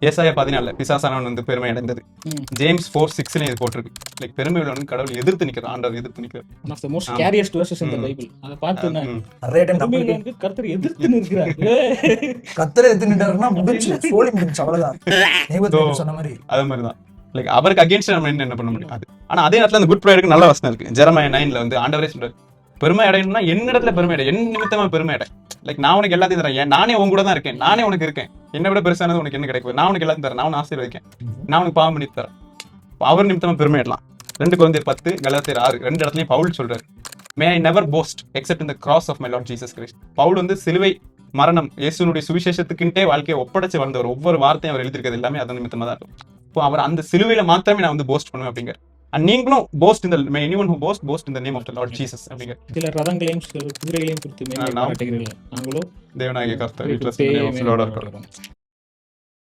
ஏசாயா பதினால பிசாசானவன் வந்து பெருமை அடைந்தது. ஜேம்ஸ் ஃபோர் சிக்ஸ்ல இது போட்டிருக்கு. லைக் பெருமை உள்ளவன் கடவுள் எதிர்த்து நிக்கிறார் ஆண்டவர் எதிர்த்து நிக்கிறார். One of the most. Careerist versus இந்த ம். பைபிள் அதை பார்த்து நான் ம். நிறைய டைம் பெருமை நம்மளுக்கு உள்ளவனுக்கு கர்த்தர் எதிர்த்து நிற்கிறார். கத்தரை எத்துட்டாருன்னா முடிஞ்சு சோழி முடிஞ்சு அவ்வளவுதான். நேபத்தி சொன்ன மாதிரி. அதே மாதிரி தான் லைக் அவருக்கு அகேன்ஸ்ட் நம்ம என்ன என்ன பண்ண முடியும்? அது. ஆனா அதே நேரத்துல அந்த குட் ப்ரேயருக்கு நல்ல வசனம் இருக்கு. ஜெரமாய நைன்ல வந்து ஆண்டவரே சொல்றாரு பெருமை அடையணும்னா என்னிடத்துல பெருமை அடை என் நிமித்தமா பெருமை அடை. லைக் நான் உனக்கு எல்லாத்தையும் தரேன். ஏன்? நானே உன் கூட தான் இருக்கேன். நானே உனக்கு இருக்கேன். என்னை விட பெருசானது உனக்கு என்ன கிடைக்கும் நான் உனக்கு எல்லாத்தையும் தரேன். நான் உனக்கு ஆசீர்வதிக்கேன். நான் உனக்கு பாவம் பண்ணி தரேன். அவர் நிமித்தமா பெருமை இடலாம் ரெண்டு குழந்தையர் பத்து கலாத்தியர் ஆறு. ரெண்டு இடத்துலயும் பவுல் சொல்றாரு. May I never boast except இந்த cross of my lord Jesus Christ Paul வந்து சிலுவை மரணம் இயேசுனுடைய சுவிசேஷத்துக்குன்ட்டே வாழ்க்கையை ஒப்படைச்சு வாழ்ந்தவர் ஒவ்வொரு வார்த்தையும் அவர் எழுதியிருக்கிறது எல்லாமே அதன் நிமித்தமா தான் இருக்கும். இப்போ அவர் அந்த சிலுவையில மாத்திரமே நான் வந்து போஸ்ட் பண்ணுவேன் அப்படிங்கிற அண்ட் நீங்களும் போஸ்ட் இந்த any one who boast boast இந்த name of the lord Jesus அப்படிங்கிற சில ரதங்களையும் குதிரைகளையும் குறித்து நாங்களோ தேவனாகிய கர்த்தர்